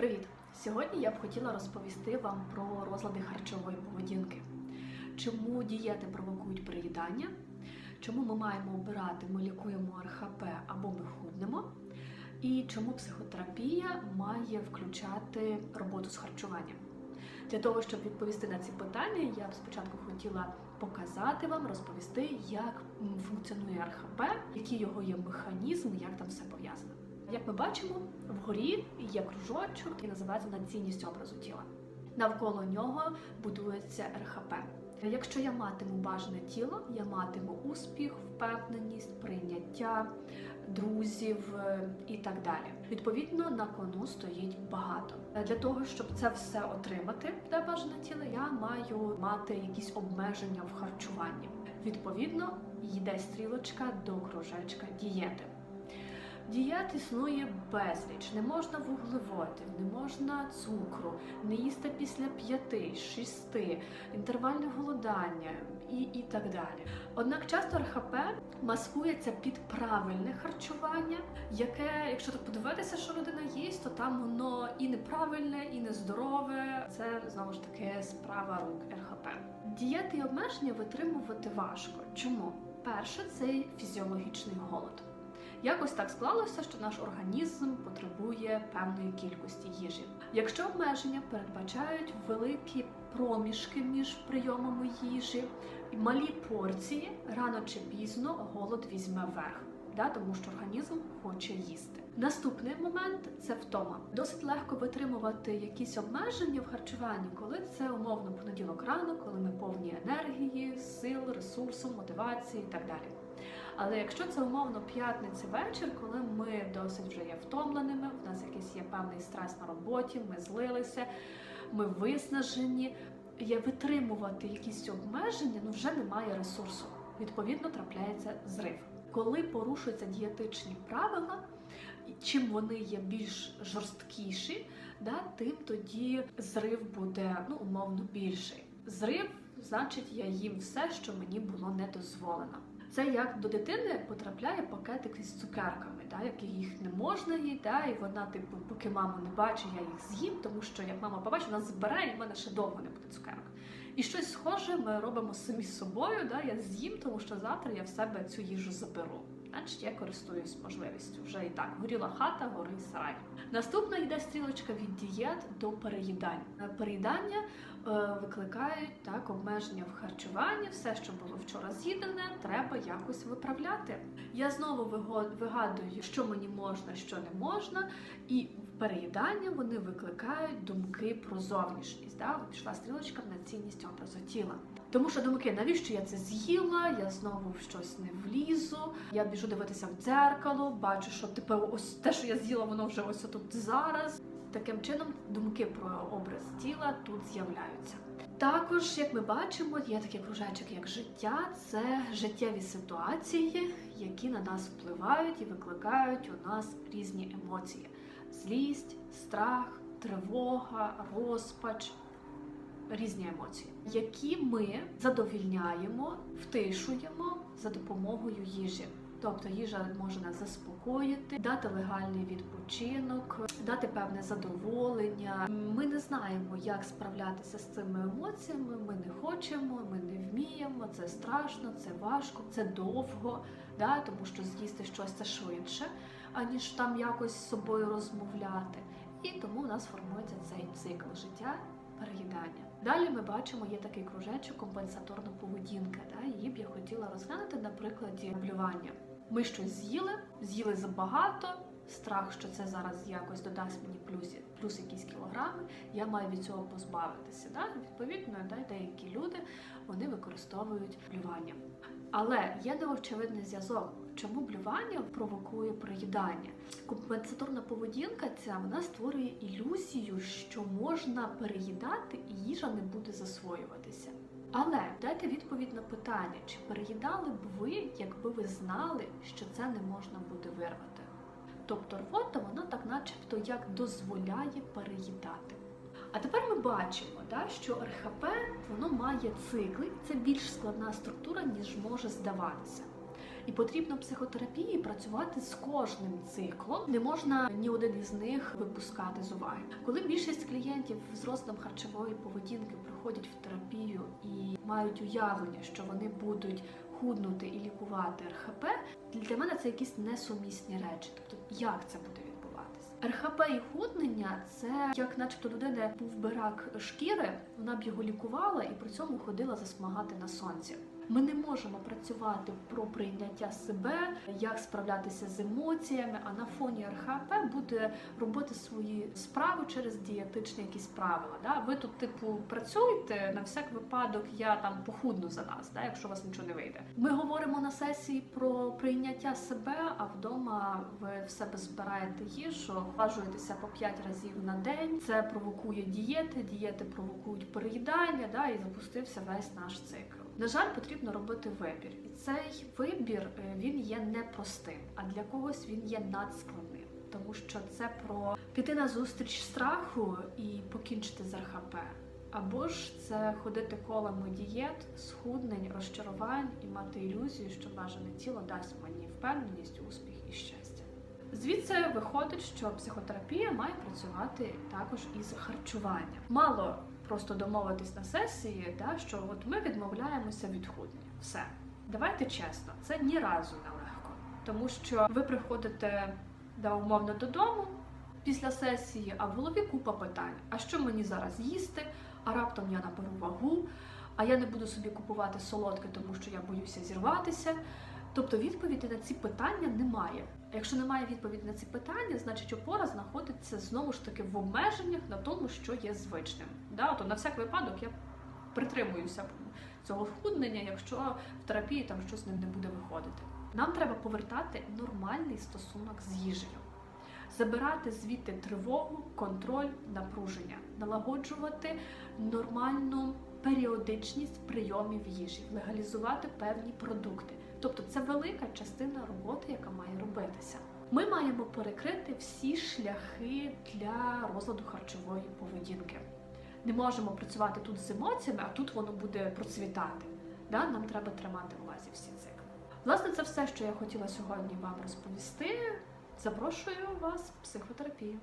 Привіт! Сьогодні я б хотіла розповісти вам про розлади харчової поведінки. Чому дієти провокують переїдання? Чому ми маємо обирати, ми лікуємо РХП або ми худнемо? І чому психотерапія має включати роботу з харчуванням? Для того, щоб відповісти на ці питання, я б спочатку хотіла показати вам, розповісти, як функціонує РХП, який його є механізм, як там все пов'язано. Як ми бачимо, вгорі є кружочок, який називається надцінність образу тіла. Навколо нього будується РХП. Якщо я матиму бажане тіло, я матиму успіх, впевненість, прийняття друзів е, і так далі. Відповідно, на кону стоїть багато. Для того, щоб це все отримати, те бажане тіло, я маю мати якісь обмеження в харчуванні. Відповідно, йде стрілочка до кружечка дієти. Дієт існує безліч. Не можна вуглеводів, не можна цукру, не їсти після п'яти, шести, інтервальне голодання і, і так далі. Однак часто РХП маскується під правильне харчування, яке, якщо так подивитися, що людина їсть, то там воно і неправильне, і нездорове. Це знову ж таки справа рук РХП. Дієти і обмеження витримувати важко. Чому? Перше, це фізіологічний голод. Якось так склалося, що наш організм потребує певної кількості їжі. Якщо обмеження передбачають великі проміжки між прийомами їжі малі порції, рано чи пізно голод візьме верх. Да, тому що організм хоче їсти. Наступний момент це втома. Досить легко витримувати якісь обмеження в харчуванні, коли це умовно понеділок рано, коли ми повні енергії, сил, ресурсу, мотивації і так далі. Але якщо це умовно п'ятниця вечір, коли ми досить вже є втомленими, в нас якийсь є певний стрес на роботі, ми злилися, ми виснажені, є витримувати якісь обмеження, ну вже немає ресурсу. Відповідно, трапляється зрив. Коли порушуються дієтичні правила, чим вони є більш жорсткіші, да, тим тоді зрив буде ну, умовно більший. Зрив значить, я їм все, що мені було не дозволено. Це як до дитини потрапляє пакетик із цукерками, да, які їх не можна їй, да, і вона, типу, поки мама не бачить, я їх з'їм, тому що як мама побачить, вона збирає, і в мене ще довго не буде цукерок. І щось схоже ми робимо самі з собою. Да, я з'їм, тому що завтра я в себе цю їжу заберу. Значить, я користуюсь можливістю. Вже і так горіла хата, гори сарай. Наступна йде стрілочка від дієт до переїдань. Е, Переїдання е, викликають так обмеження в харчуванні. Все, що було вчора з'їдене, треба якось виправляти. Я знову вигадую, що мені можна, що не можна, і переїдання вони викликають думки про зовнішність. Да? Пішла стрілочка на цінність образу тіла. Тому що думки, навіщо я це з'їла? Я знову в щось не влізу. Я біжу дивитися в дзеркало, бачу, що типу, ось те, що я з'їла, воно вже ось тут зараз. Таким чином, думки про образ тіла тут з'являються. Також, як ми бачимо, є такий кружечок, як життя, це життєві ситуації, які на нас впливають і викликають у нас різні емоції: злість, страх, тривога, розпач. Різні емоції, які ми задовільняємо, втишуємо за допомогою їжі. Тобто їжа може нас заспокоїти, дати легальний відпочинок, дати певне задоволення. Ми не знаємо, як справлятися з цими емоціями. Ми не хочемо, ми не вміємо. Це страшно, це важко, це довго, да? тому що з'їсти щось це швидше, аніж там якось з собою розмовляти. І тому у нас формується цей цикл життя переїдання. Далі ми бачимо, є такий кружечок компенсаторна поведінка. Да? Її б я хотіла розглянути на прикладі блювання. Ми щось з'їли, з'їли забагато. Страх, що це зараз якось додасть мені плюс, плюс якісь кілограми, я маю від цього позбавитися. Да? Відповідно, да, деякі люди вони використовують блювання. Але є неочевидний зв'язок, чому блювання провокує проїдання. Компенсаторна поведінка ця вона створює ілюзію, що можна переїдати і їжа не буде засвоюватися. Але дайте відповідь на питання, чи переїдали б ви, якби ви знали, що це не можна буде вирвати? Тобто рвота, вона так начебто як дозволяє переїдати. А тепер ми бачимо, да, що РХП воно має цикли, це більш складна структура, ніж може здаватися. І потрібно психотерапії працювати з кожним циклом. Не можна ні один із них випускати з уваги. Коли більшість клієнтів з розладом харчової поведінки приходять в терапію і мають уявлення, що вони будуть худнути і лікувати РХП, для мене це якісь несумісні речі. Тобто, як це буде відбуватись? РХП і худнення це як, начебто, людина був би рак шкіри, вона б його лікувала і при цьому ходила засмагати на сонці. Ми не можемо працювати про прийняття себе, як справлятися з емоціями, а на фоні РХП буде робити свої справи через дієтичні якісь правила. Да? Ви тут, типу, працюєте на всяк випадок, я там похудну за нас, да? якщо у вас нічого не вийде. Ми говоримо на сесії про прийняття себе, а вдома ви в себе збираєте їжу, важуєтеся по 5 разів на день. Це провокує дієти, дієти провокують переїдання, да? і запустився весь наш цикл. На жаль, потрібно робити вибір, і цей вибір е, він є непростим, а для когось він є надскладним, тому що це про піти на зустріч страху і покінчити з РХП. Або ж це ходити колами дієт, схуднень, розчарувань і мати ілюзію, що бажане тіло дасть мені впевненість, успіх і щастя. Звідси виходить, що психотерапія має працювати також із харчуванням. Мало просто домовитись на сесії, да, що от ми відмовляємося від худнення. Все. Давайте чесно, це ні разу не легко. Тому що ви приходите да, умовно додому після сесії, а в голові купа питань: а що мені зараз їсти? А раптом я наберу вагу, а я не буду собі купувати солодке, тому що я боюся зірватися. Тобто відповіді на ці питання немає. Якщо немає відповіді на ці питання, значить опора знаходиться знову ж таки в обмеженнях на тому, що є звичним. Да? То на всяк випадок я притримуюся цього схуднення, якщо в терапії там щось з ним не буде виходити. Нам треба повертати нормальний стосунок з їжею, забирати звідти тривогу, контроль, напруження, налагоджувати нормальну періодичність прийомів їжі, легалізувати певні продукти. Тобто це велика частина роботи, яка має робитися. Ми маємо перекрити всі шляхи для розладу харчової поведінки. Не можемо працювати тут з емоціями, а тут воно буде процвітати. Да? Нам треба тримати в увазі всі цикли. Власне, це все, що я хотіла сьогодні вам розповісти. Запрошую вас в психотерапію.